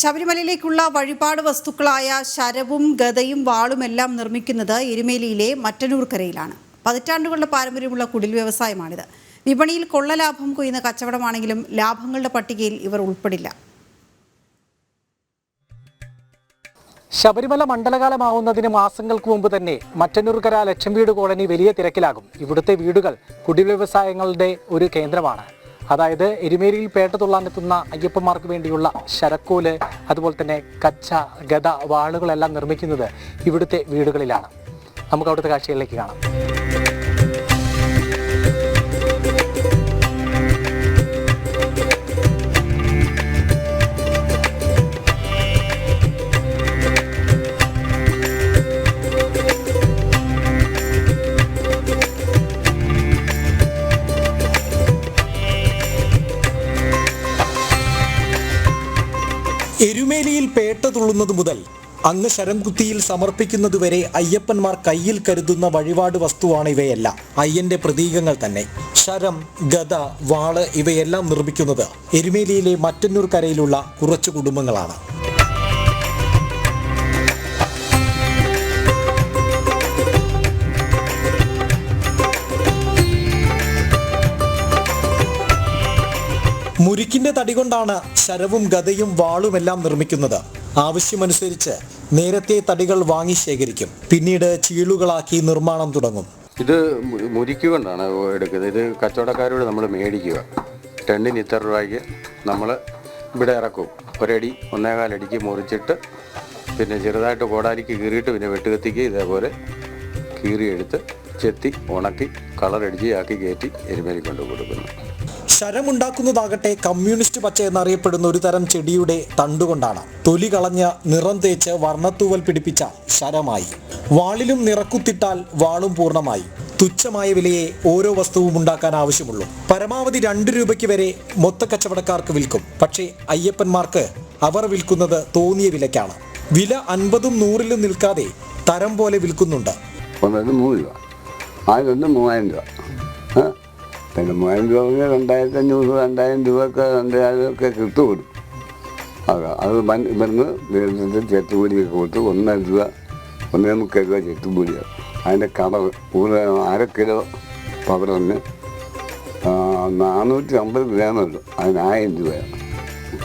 ശബരിമലയിലേക്കുള്ള വഴിപാട് വസ്തുക്കളായ ശരവും ഗതയും വാളുമെല്ലാം നിർമ്മിക്കുന്നത് എരുമേലിയിലെ മറ്റന്നൂർക്കരയിലാണ് പതിറ്റാണ്ടുകളുടെ പാരമ്പര്യമുള്ള കുടിൽ വ്യവസായമാണിത്. വിപണിയിൽ കൊള്ളലാഭം കൊയ്യുന്ന കച്ചവടമാണെങ്കിലും ലാഭങ്ങളുടെ പട്ടികയിൽ ഇവർ ഉൾപ്പെടില്ല. ശബരിമല മണ്ഡലകാലമാവുന്നതിന് മാസങ്ങൾക്ക് മുമ്പ് തന്നെ മറ്റന്നൂർക്കര ലക്ഷം വീട് കോളനി വലിയ തിരക്കിലാകും. ഇവിടുത്തെ വീടുകൾ കുടിൽ വ്യവസായങ്ങളുടെ ഒരു കേന്ദ്രമാണ്. അതായത് എരുമേലിയിൽ പേട്ട തുള്ളാനെത്തുന്ന അയ്യപ്പന്മാർക്ക് വേണ്ടിയുള്ള ശരക്കോൽ അതുപോലെ തന്നെ കച്ച ഗത വാളുകളെല്ലാം നിർമ്മിക്കുന്നത് ഇവിടുത്തെ വീടുകളിലാണ്. നമുക്ക് അവിടുത്തെ കാഴ്ചയിലേക്ക് കാണാം. എരുമേലിയിൽ പേട്ട തുള്ളുന്നത് മുതൽ അങ്ങ് ശരംകുത്തിയിൽ സമർപ്പിക്കുന്നതുവരെ അയ്യപ്പന്മാർ കയ്യിൽ കരുതുന്ന വഴിപാട് വസ്തുവാണ് ഇവയെല്ലാം. അയ്യന്റെ പ്രതീകങ്ങൾ തന്നെ. ശരം ഗത വാൾ ഇവയെല്ലാം നിർമ്മിക്കുന്നത് എരുമേലിയിലെ മറ്റന്നൂർ കരയിലുള്ള കുറച്ച് കുടുംബങ്ങളാണ്. മുരിക്കിന്റെ തടി കൊണ്ടാണ് ശരവും ഗതയും വാളുമെല്ലാം നിർമ്മിക്കുന്നത്. ആവശ്യമനുസരിച്ച് നേരത്തെ തടികൾ വാങ്ങി ശേഖരിക്കും. പിന്നീട് ചീളുകളാക്കി നിർമ്മാണം തുടങ്ങും. ഇത് മുരിക്കുകൊണ്ടാണ് മുരിക്ക് കൊണ്ടാണ് എടുക്കുന്നത്. ഇത് കച്ചവടക്കാരോട് നമ്മൾ മേടിക്കുക. ടണ്ണിന് ഇത്ര രൂപയ്ക്ക് നമ്മൾ ഇവിടെ ഇറക്കും. ഒരടി ഒന്നേകാലടിക്ക് മുറിച്ചിട്ട് പിന്നെ ചെറുതായിട്ട് കോടാലിക്ക് കീറിയിട്ട് പിന്നെ വെട്ടുകത്തിക്ക് ഇതേപോലെ കീറിയെടുത്ത് ചെത്തി ഉണക്കി കളറടിച്ച് ആക്കി കയറ്റി എരുമേലി കൊണ്ടു കൊടുക്കുന്നു. ശരമുണ്ടാക്കുന്നതാകട്ടെ കമ്മ്യൂണിസ്റ്റ് പച്ച എന്നറിയപ്പെടുന്ന ഒരു തരം ചെടിയുടെ തണ്ടുകൊണ്ടാണ്. തൊലി കളഞ്ഞ് നിറം തേച്ച് വർണത്തൂവൽ പിടിപ്പിച്ച ശരമായി. വാളിലും നിറക്കുത്തിട്ടാൽ വാളും പൂർണമായി. തുച്ഛമായ വിലയെ ഓരോ വസ്തുവും ഉണ്ടാക്കാൻ ആവശ്യമുള്ളൂ. പരമാവധി രണ്ട് രൂപയ്ക്ക് വരെ മൊത്ത കച്ചവടക്കാർക്ക് വിൽക്കും. പക്ഷേ അയ്യപ്പന്മാർക്ക് അവർ വിൽക്കുന്നത് തോന്നിയ വിലയ്ക്കാണ്. വില അൻപതും നൂറിലും നിൽക്കാതെ തരം പോലെ വിൽക്കുന്നുണ്ട്. മൂന്ന് രൂപ. ആദ്യമൊന്ന് മൂവായിരം രൂപ? പിന്നെ മൂവായിരം രൂപ രണ്ടായിരത്തി അഞ്ഞൂറ് രണ്ടായിരം രൂപയൊക്കെ രണ്ടായിരം ഒക്കെ കിട്ടും അത് അത് വൻ- ഇവിടുന്ന് നേരിട്ട് ചെത്തുപൊടിയൊക്കെ കൊടുത്ത് ഒന്നര രൂപ ഒന്നേ മുക്കാൽ രൂപ ചെത്തുപൊടിയാണ് അതിന്റെ കടവ് ഒരു അര കിലോ പവറിന് നാനൂറ്റി അമ്പത് ഗ്രാമുള്ളൂ അതിന് ആയിരം രൂപയാണ്.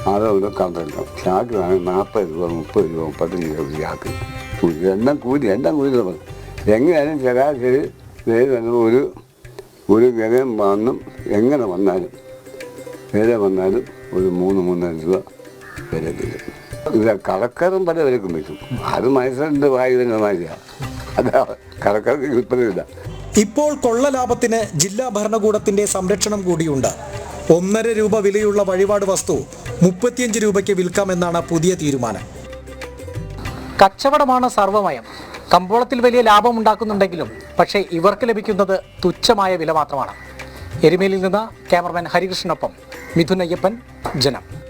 അതവിടെ കണ്ടല്ലോ ചാക്ക് വേണമെങ്കിൽ നാൽപ്പത് രൂപ മുപ്പത് രൂപ മുപ്പത്തഞ്ച് രൂപ ചാക്ക്. കൂലി എല്ലാം കൂലി എല്ലാം കൂലി തുടങ്ങും എങ്ങനെയാലും ശരാശരി ഒരു ഒരു വിലയും വന്നും എങ്ങനെ വന്നാലും വില വന്നാലും ഒരു മൂന്ന് മൂന്നര രൂപ വില തീരും. ഇല്ല കടക്കാരൻ പല വിലക്കും വെക്കും അത് മനസ്സിലുണ്ട് വായു തന്നെ മാതിരിയാണ് അതാ കടക്കാർക്ക് വിൽപ്പനയില്ല ഇപ്പോൾ കൊള്ള ലാഭത്തിന് ജില്ലാ ഭരണകൂടത്തിന്റെ സംരക്ഷണം കൂടിയുണ്ട്. ഒന്നര രൂപ വിലയുള്ള വഴിപാട് വസ്തു മുപ്പത്തിയഞ്ച് രൂപയ്ക്ക് വിൽക്കാമെന്നാണ് പുതിയ തീരുമാനം. കച്ചവടമാണ് സർവമയം കമ്പോളത്തിൽ വലിയ ലാഭം ഉണ്ടാക്കുന്നുണ്ടെങ്കിലും പക്ഷേ ഇവർക്ക് ലഭിക്കുന്നത് തുച്ഛമായ വില മാത്രമാണ്. എരുമേലിൽ നിന്ന് ക്യാമറമാൻ ഹരികൃഷ്ണനൊപ്പം മിഥുൻ അയ്യപ്പൻ ജനം.